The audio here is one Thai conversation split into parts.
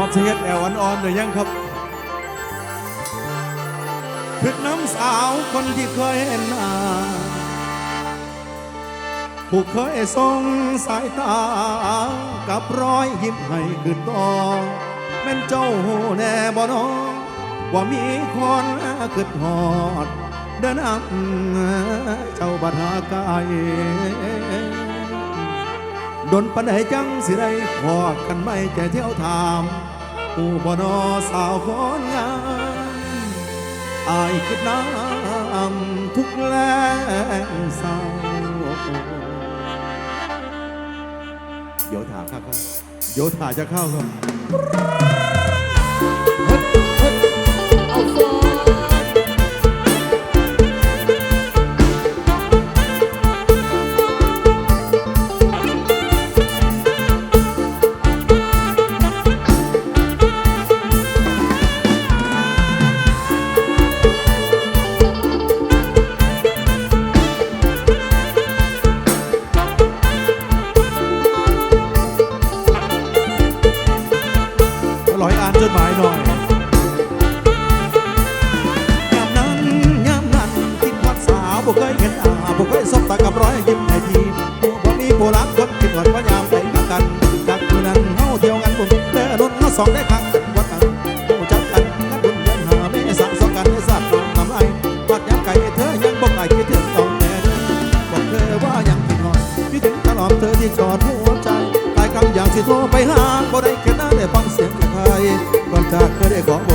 พร้มเสียงแอวอ่อนๆหรือยังครับคือน้ำสาวคนที่เคยเห็นหน้าผู้เคยทรงสายตา กับรอยยิ้มให้คือตอแม่นเจ้าแน่บ่นอว่ามีคนคืดหอด เดินอับเจ้าบัดหากายดนปัญหาจังสิได้พอกันไม่แก่เที่ยวถาม ผู้บ่นอสาวคนงามอายคือน้ำทุกแรงเศร้าโยธาข้าเข้าโยธาจะเข้าครับ 大哥 có.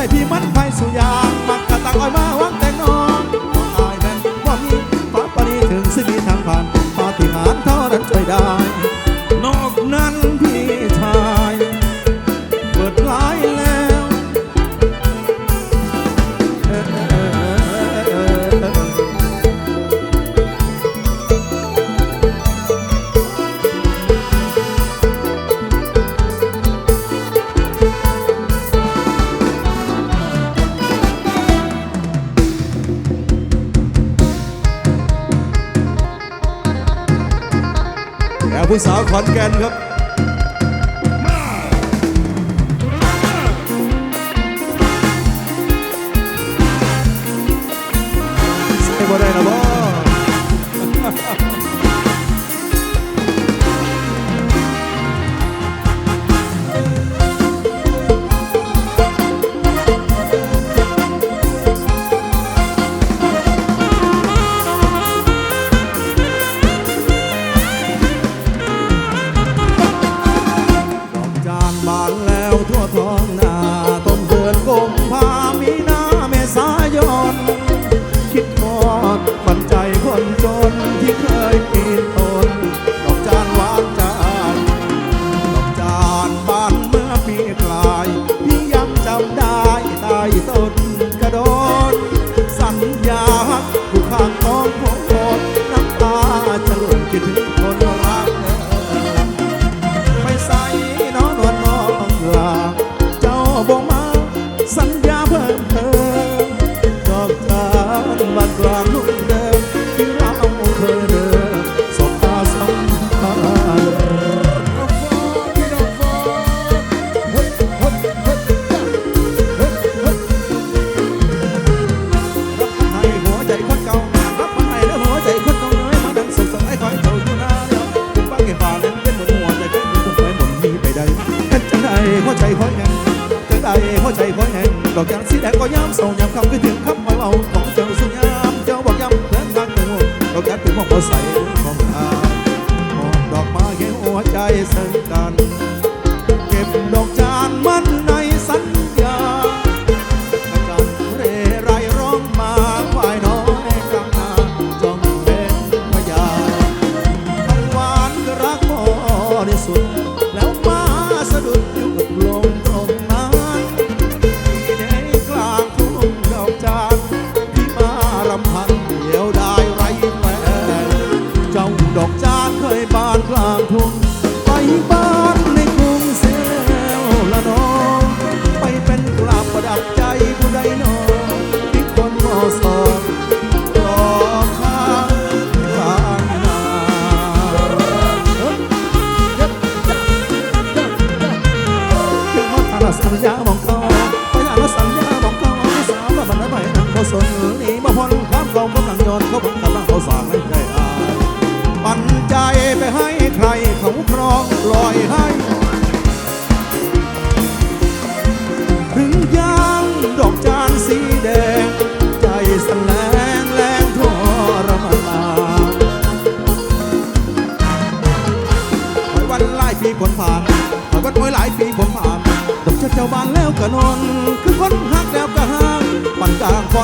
ได้พี่มันไปสุยางมักกะตังอ้อยมา ผู้สาวขอนแก่นครับ ต้องคือถึงคำว่เราของเจ้าสุยามเจ้าบอกย้ำเพื่อนทางหนูเราแค่ถึงมองเราใส่ของตามองดอกไม้เกี่ยวใจสั่นกัน จากเคยบานกลางทุ่ง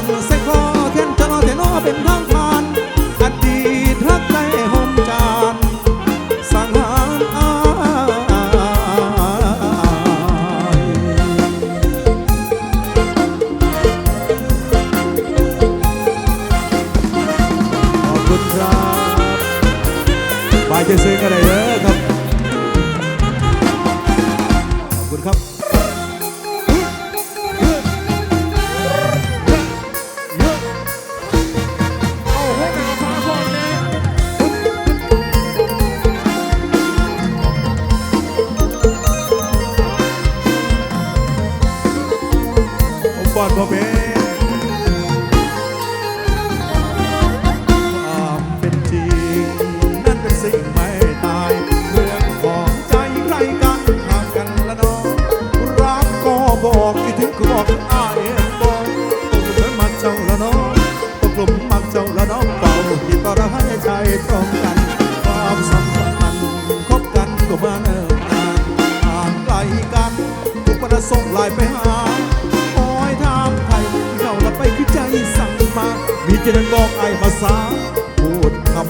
นใส่คอเทียนจะรอเทนอเป็นทางผ่าน อดีตรักใจห่มจานสังหารอายขอบคุณครับไปจะซื้อกันเลยเด้ครับ ขอบคุณครับ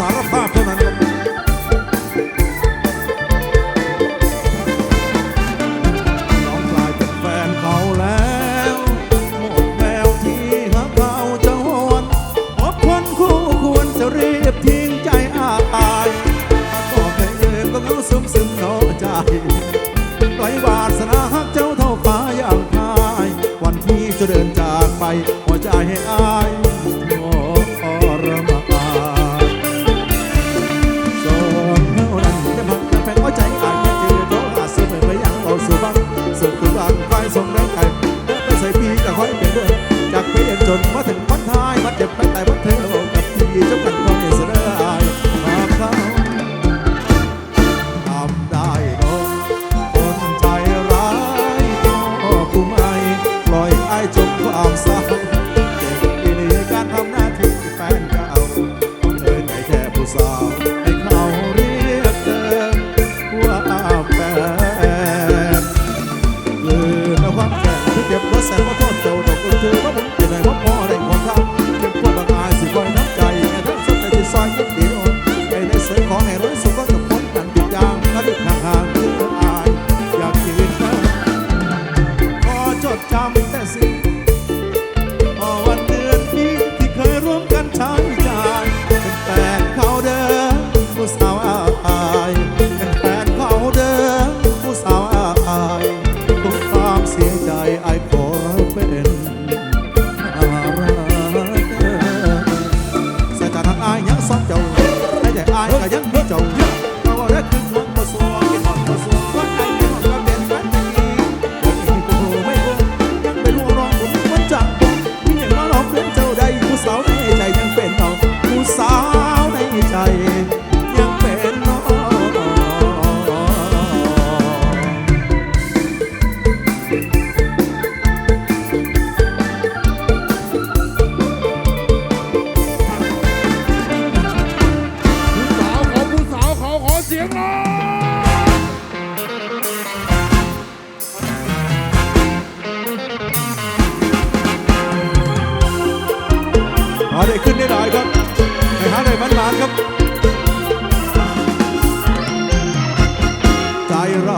farofar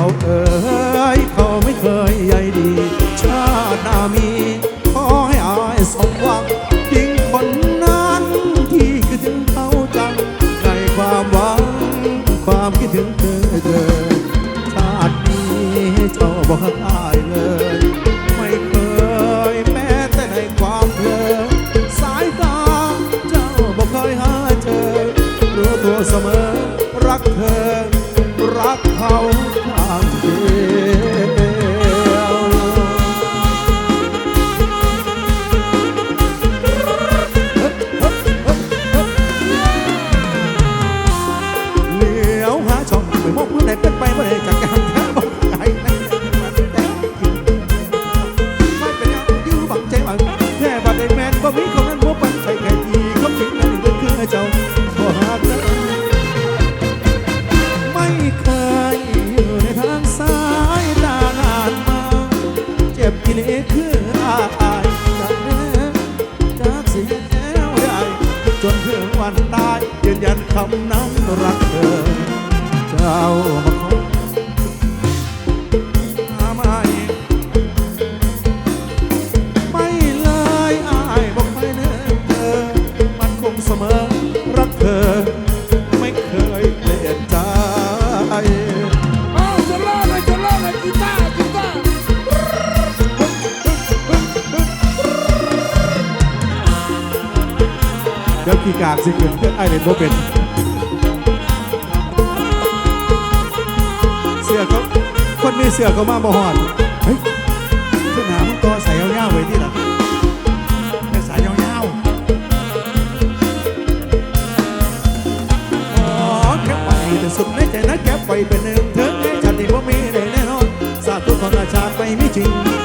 አውቀ นถึงวันตายยืนยันคำนั้นรักเธอ เจ้ามาขอ กากสิเกินเพื่อนไอเล่นโบเป็นเสือเขาคนมีเสือเขามาบ่หอนเฮ้ยขึ้นหามึงตัวใส่ยาวๆไว้ที่หลังแม่สายยาวๆอ๋อเก็บไว้แต่สุดในใจนะเก็บไว้เป็นหนึ่งเธอในชาติที่บ่มีได้แน่นอนสาธุของอาชาติไม่จริง